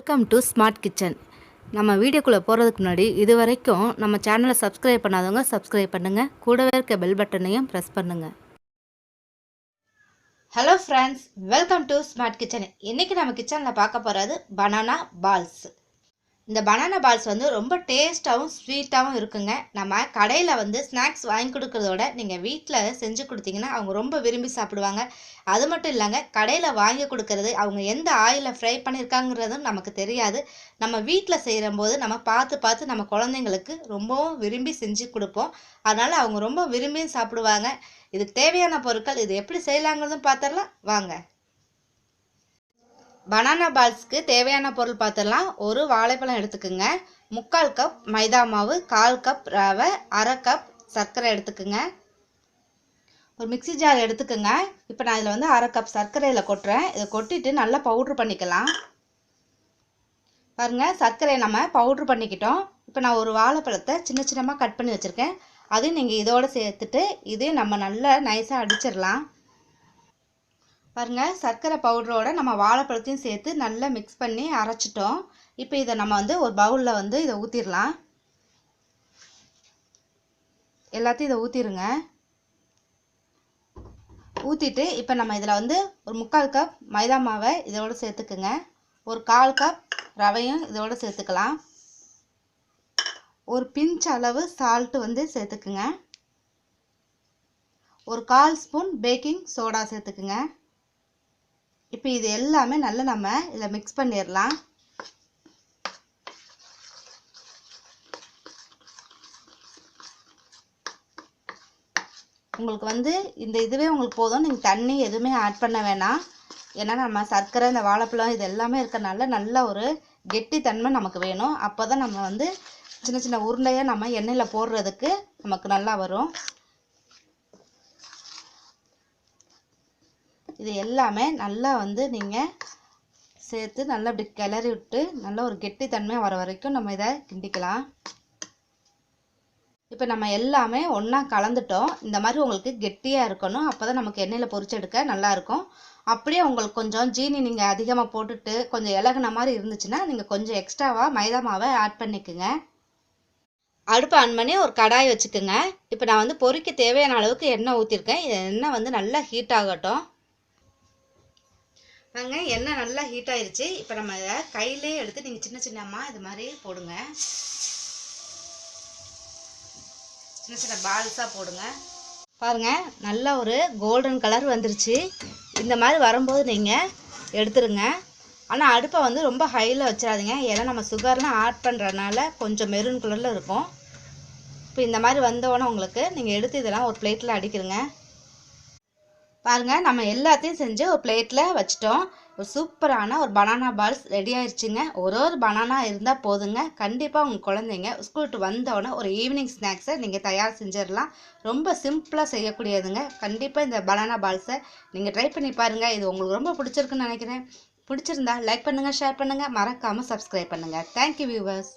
Welcome to smart kitchen நம்ம வீடியோக்குள்ளே போகிறதுக்கு முன்னாடி இது வரைக்கும் நம்ம சேனலை சப்ஸ்கிரைப் பண்ணாதவங்க சப்ஸ்கிரைப் பண்ணுங்கள் கூடவே இருக்க பெல் பட்டனையும் ப்ரெஸ் பண்ணுங்கள் hello friends welcome to smart kitchen இன்றைக்கி நம்ம கிச்சனில் பார்க்க போகிறது பனானா பால்ஸ் இந்த பனானா பால்ஸ் வந்து ரொம்ப டேஸ்ட்டாகவும் ஸ்வீட்டாகவும் இருக்குங்க. நம்ம கடையில் வந்து ஸ்நாக்ஸ் வாங்கி கொடுக்குறதோட நீங்கள் வீட்டில் செஞ்சு கொடுத்தீங்கன்னா அவங்க ரொம்ப விரும்பி சாப்பிடுவாங்க. அது மட்டும் இல்லைங்க கடையில் வாங்கி கொடுக்கறது அவங்க எந்த ஆயிலில் ஃப்ரை பண்ணியிருக்காங்கிறதும் நமக்கு தெரியாது. நம்ம வீட்டில் செய்கிற போது நம்ம பார்த்து பார்த்து நம்ம குழந்தைங்களுக்கு ரொம்பவும் விரும்பி செஞ்சு கொடுப்போம். அதனால் அவங்க ரொம்ப விரும்பியும் சாப்பிடுவாங்க. இதுக்கு தேவையான பொருட்கள் இது எப்படி செய்யலாங்கிறதும் பார்த்துடலாம் வாங்க. பனானா பால்ஸ்க்கு தேவையான பொருள் பார்த்துடலாம். ஒரு வாழைப்பழம் எடுத்துக்கோங்க. முக்கால் கப் மைதா மாவு கால் கப் ரவை அரை கப் சர்க்கரை எடுத்துக்கோங்க. ஒரு மிக்ஸி ஜார் எடுத்துக்கோங்க. இப்போ நான் இதில் வந்து அரை கப் சர்க்கரையில் கொட்டுறேன். இதை கொட்டிட்டு நல்லா பவுட்ரு பண்ணிக்கலாம். பாருங்கள் சர்க்கரையை நம்ம பவுட்ரு பண்ணிக்கிட்டோம். இப்போ நான் ஒரு வாழைப்பழத்தை சின்ன சின்னமாக கட் பண்ணி வச்சுருக்கேன். அதையும் நீங்கள் இதோடு சேர்த்துட்டு இதையும் நம்ம நல்லா நைஸாக அடிச்சிடலாம். பாருங்கள் சர்க்கரை பவுடரோட நம்ம வாழைப்பழத்தையும் சேர்த்து நல்லா மிக்ஸ் பண்ணி அரைச்சிட்டோம். இப்போ இதை நம்ம வந்து ஒரு பவுலில் வந்து இதை ஊற்றிடலாம் எல்லாத்தையும் இதை ஊற்றிடுங்க ஊற்றிட்டு இப்போ நம்ம இதில் வந்து ஒரு முக்கால் கப் மைதா மாவை இதோடு சேர்த்துக்குங்க. ஒரு கால் கப் ரவையும் இதோடு சேர்த்துக்கலாம். ஒரு பிஞ்ச் அளவு சால்ட்டு வந்து சேர்த்துக்குங்க. ஒரு கால் ஸ்பூன் பேக்கிங் சோடா சேர்த்துக்குங்க. இப்போ இது எல்லாமே நல்லா நம்ம இதில் மிக்ஸ் பண்ணிடலாம் உங்களுக்கு வந்து இந்த இதுவே உங்களுக்கு போதும். நீங்கள் தண்ணி எதுவுமே ஆட் பண்ண வேணாம். ஏன்னா நம்ம சர்க்கரை இந்த வாழைப்பழம் இது எல்லாமே இருக்கிறனால நல்ல ஒரு கெட்டித்தன்மை நமக்கு வேணும். அப்போ தான் நம்ம வந்து சின்ன சின்ன உருண்டையாக நம்ம எண்ணெயில் போடுறதுக்கு நமக்கு நல்லா வரும். இது எல்லாமே நல்லா வந்து நீங்கள் சேர்த்து நல்லா இப்படி கிளறி விட்டு நல்லா ஒரு கெட்டித்தன்மையாக வர வரைக்கும் நம்ம இதை கிண்டிக்கலாம். இப்போ நம்ம எல்லாமே ஒன்றா கலந்துட்டோம். இந்த மாதிரி உங்களுக்கு கெட்டியாக இருக்கணும். அப்போ தான் நமக்கு எண்ணெயில் பொரிச்செடுக்க நல்லாயிருக்கும் அப்படியே உங்களுக்கு கொஞ்சம் ஜீனி நீங்கள் அதிகமாக போட்டுட்டு கொஞ்சம் இலகுன மாதிரி இருந்துச்சுன்னா நீங்கள் கொஞ்சம் எக்ஸ்ட்ராவாக மைதா மாவை ஆட் பண்ணிக்கோங்க. அடுப்பு ஆன் பண்ணி ஒரு கடாய் வச்சுக்கோங்க. இப்போ நான் வந்து பொரிக்க தேவையான அளவுக்கு எண்ணெய் ஊற்றிருக்கேன் எண்ணெய் வந்து நல்லா ஹீட் ஆகட்டும். பாருங்க எண்ணெய் நல்லா ஹீட் ஆயிருச்சு. இப்போ நம்ம இதை கையிலே எடுத்து நீங்கள் சின்ன சின்னமாக இது மாதிரி போடுங்க. சின்ன சின்ன பால்ஸாக போடுங்க. பாருங்க நல்ல ஒரு கோல்டன் கலர் வந்துருச்சு. இந்த மாதிரி வரும்போது நீங்கள் எடுத்துருங்க. ஆனால் அடுப்பை வந்து ரொம்ப ஹையில் வச்சிடாதீங்க. ஏன்னா நம்ம சுகர்லாம் ஆட் பண்ணுறதுனால கொஞ்சம் மெரூன் கலரில் இருக்கும். இப்போ இந்த மாதிரி வந்தோடனே உங்களுக்கு நீங்கள் எடுத்து இதெல்லாம் ஒரு பிளேட்டில் அடிக்கிறங்க பாருங்கள் நம்ம எல்லாத்தையும் செஞ்சு ஒரு பிளேட்டில் வச்சிட்டோம். ஒரு சூப்பரான ஒரு பனானா பால்ஸ் ரெடி ஆயிடுச்சுங்க ஒரு ஒரு பனானா இருந்தால் போதுங்க. கண்டிப்பாக உங்கள் குழந்தைங்க ஸ்கூல் விட்டு வந்தோடனே ஒரு ஈவினிங் ஸ்நாக்ஸை நீங்கள் தயார் செஞ்சிடலாம். ரொம்ப சிம்பிளாக செய்யக்கூடியதுங்க. கண்டிப்பாக இந்த பனானா பால்ஸை நீங்கள் ட்ரை பண்ணி பாருங்கள் இது உங்களுக்கு ரொம்ப பிடிச்சிருக்குன்னு நினைக்கிறேன். பிடிச்சிருந்தா லைக் பண்ணுங்கள் ஷேர் பண்ணுங்கள் மறக்காமல் சப்ஸ்கிரைப் பண்ணுங்கள் தேங்க்யூ வியூவர்ஸ்